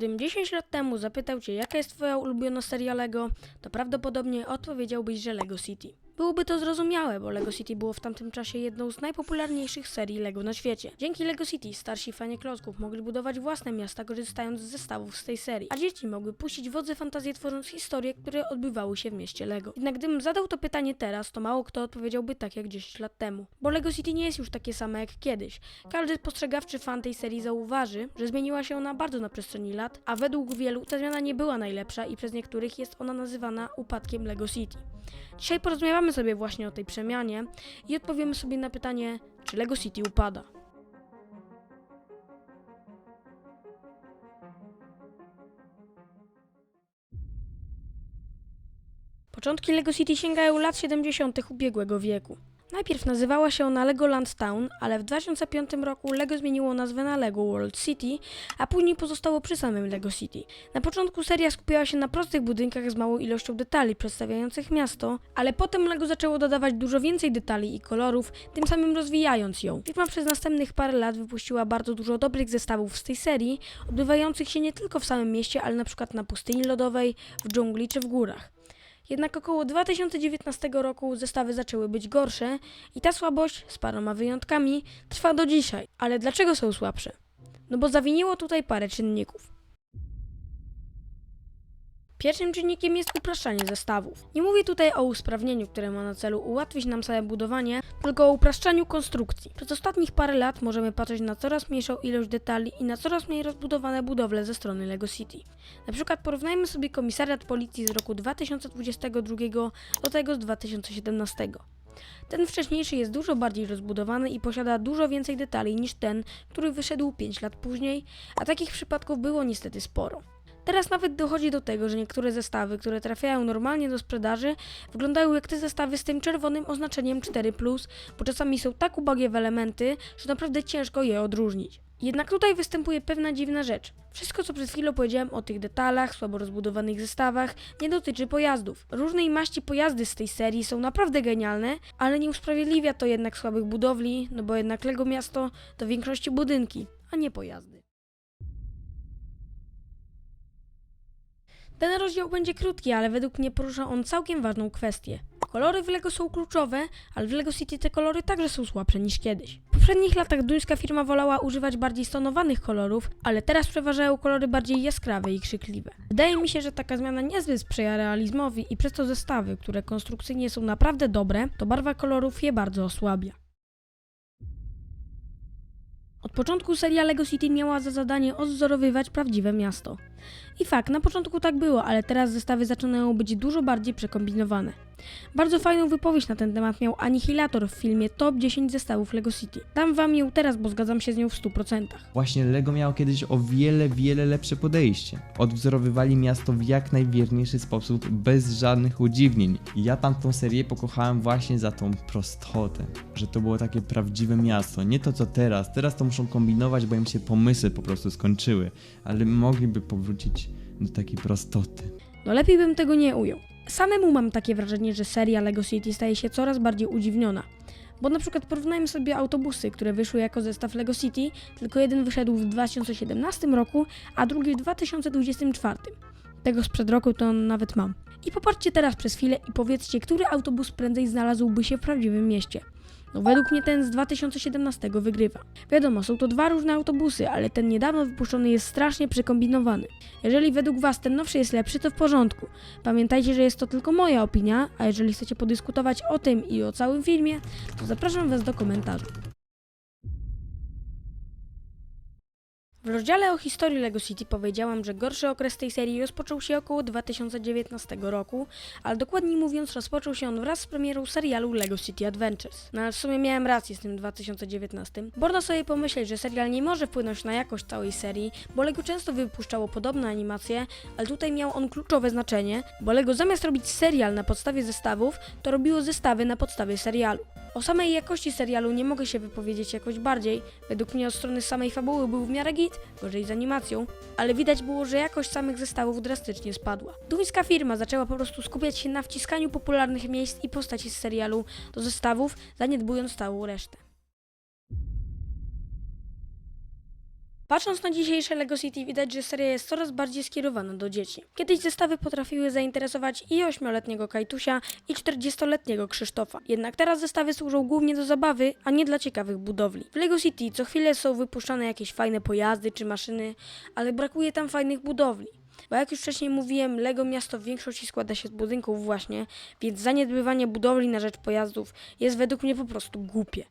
Gdybym 10 lat temu zapytał Cię, jaka jest Twoja ulubiona seria Lego, to prawdopodobnie odpowiedziałbyś, że Lego City. Byłoby to zrozumiałe, bo Lego City było w tamtym czasie jedną z najpopularniejszych serii Lego na świecie. Dzięki Lego City starsi fani klocków mogli budować własne miasta korzystając z zestawów z tej serii, a dzieci mogły puścić wodze fantazję tworząc historie, które odbywały się w mieście Lego. Jednak gdybym zadał to pytanie teraz, to mało kto odpowiedziałby tak jak 10 lat temu. Bo Lego City nie jest już takie same jak kiedyś. Każdy spostrzegawczy fan tej serii zauważy, że zmieniła się ona bardzo na przestrzeni lat, a według wielu ta zmiana nie była najlepsza i przez niektórych jest ona nazywana upadkiem Lego City. Dzisiaj porozmawiamy sobie właśnie o tej przemianie i odpowiemy sobie na pytanie, czy Lego City upada. Początki Lego City sięgają lat 70. ubiegłego wieku. Najpierw nazywała się ona Legoland Town, ale w 2005 roku Lego zmieniło nazwę na Lego World City, a później pozostało przy samym Lego City. Na początku seria skupiała się na prostych budynkach z małą ilością detali przedstawiających miasto, ale potem Lego zaczęło dodawać dużo więcej detali i kolorów, tym samym rozwijając ją. Firma przez następnych parę lat wypuściła bardzo dużo dobrych zestawów z tej serii, odbywających się nie tylko w samym mieście, ale na przykład na pustyni lodowej, w dżungli czy w górach. Jednak około 2019 roku zestawy zaczęły być gorsze i ta słabość, z paroma wyjątkami, trwa do dzisiaj. Ale dlaczego są słabsze? No bo zawiniło tutaj parę czynników. Pierwszym czynnikiem jest upraszczanie zestawów. Nie mówię tutaj o usprawnieniu, które ma na celu ułatwić nam całe budowanie, tylko o upraszczaniu konstrukcji. Przez ostatnich parę lat możemy patrzeć na coraz mniejszą ilość detali i na coraz mniej rozbudowane budowle ze strony LEGO City. Na przykład porównajmy sobie komisariat policji z roku 2022 do tego z 2017. Ten wcześniejszy jest dużo bardziej rozbudowany i posiada dużo więcej detali niż ten, który wyszedł 5 lat później, a takich przypadków było niestety sporo. Teraz nawet dochodzi do tego, że niektóre zestawy, które trafiają normalnie do sprzedaży, wyglądają jak te zestawy z tym czerwonym oznaczeniem 4, bo czasami są tak ubogie w elementy, że naprawdę ciężko je odróżnić. Jednak tutaj występuje pewna dziwna rzecz. Wszystko, co przed chwilą powiedziałem o tych detalach, słabo rozbudowanych zestawach, nie dotyczy pojazdów. Różnej maści pojazdy z tej serii są naprawdę genialne, ale nie usprawiedliwia to jednak słabych budowli, no bo jednak Lego Miasto to w większości budynki, a nie pojazdy. Ten rozdział będzie krótki, ale według mnie porusza on całkiem ważną kwestię. Kolory w LEGO są kluczowe, ale w LEGO City te kolory także są słabsze niż kiedyś. W poprzednich latach duńska firma wolała używać bardziej stonowanych kolorów, ale teraz przeważają kolory bardziej jaskrawe i krzykliwe. Wydaje mi się, że taka zmiana niezbyt sprzyja realizmowi i przez to zestawy, które konstrukcyjnie są naprawdę dobre, to barwa kolorów je bardzo osłabia. Od początku seria LEGO City miała za zadanie odwzorowywać prawdziwe miasto. I fakt, na początku tak było, ale teraz zestawy zaczynają być dużo bardziej przekombinowane. Bardzo fajną wypowiedź na ten temat miał Anihilator w filmie Top 10 zestawów LEGO City. Dam wam ją teraz, bo zgadzam się z nią w 100%. Właśnie Lego miało kiedyś o wiele, wiele lepsze podejście. Odwzorowywali miasto w jak najwierniejszy sposób, bez żadnych udziwnień. I ja tamtą serię pokochałem właśnie za tą prostotę, że to było takie prawdziwe miasto. Nie to co teraz. Teraz to muszą kombinować, bo im się pomysły po prostu skończyły. Ale mogliby powrócić do takiej prostoty. No lepiej bym tego nie ujął. Samemu mam takie wrażenie, że seria LEGO City staje się coraz bardziej udziwniona. Bo na przykład porównajmy sobie autobusy, które wyszły jako zestaw LEGO City, tylko jeden wyszedł w 2017 roku, a drugi w 2024. Tego sprzed roku to nawet mam. I popatrzcie teraz przez chwilę i powiedzcie, który autobus prędzej znalazłby się w prawdziwym mieście. No według mnie ten z 2017 wygrywa. Wiadomo, są to dwa różne autobusy, ale ten niedawno wypuszczony jest strasznie przekombinowany. Jeżeli według Was ten nowszy jest lepszy, to w porządku. Pamiętajcie, że jest to tylko moja opinia, a jeżeli chcecie podyskutować o tym i o całym filmie, to zapraszam Was do komentarzy. W rozdziale o historii LEGO City powiedziałam, że gorszy okres tej serii rozpoczął się około 2019 roku, ale dokładniej mówiąc rozpoczął się on wraz z premierą serialu LEGO City Adventures. No ale w sumie miałem rację z tym 2019. Można sobie pomyśleć, że serial nie może wpłynąć na jakość całej serii, bo LEGO często wypuszczało podobne animacje, ale tutaj miał on kluczowe znaczenie, bo LEGO zamiast robić serial na podstawie zestawów, to robiło zestawy na podstawie serialu. O samej jakości serialu nie mogę się wypowiedzieć jakoś bardziej. Według mnie od strony samej fabuły był w miarę git, gorzej z animacją, ale widać było, że jakość samych zestawów drastycznie spadła. Duńska firma zaczęła po prostu skupiać się na wciskaniu popularnych miejsc i postaci z serialu do zestawów, zaniedbując całą resztę. Patrząc na dzisiejsze LEGO City widać, że seria jest coraz bardziej skierowana do dzieci. Kiedyś zestawy potrafiły zainteresować i 8-letniego Kajtusia i 40-letniego Krzysztofa. Jednak teraz zestawy służą głównie do zabawy, a nie dla ciekawych budowli. W LEGO City co chwilę są wypuszczane jakieś fajne pojazdy czy maszyny, ale brakuje tam fajnych budowli. Bo jak już wcześniej mówiłem, Lego miasto w większości składa się z budynków właśnie, więc zaniedbywanie budowli na rzecz pojazdów jest według mnie po prostu głupie.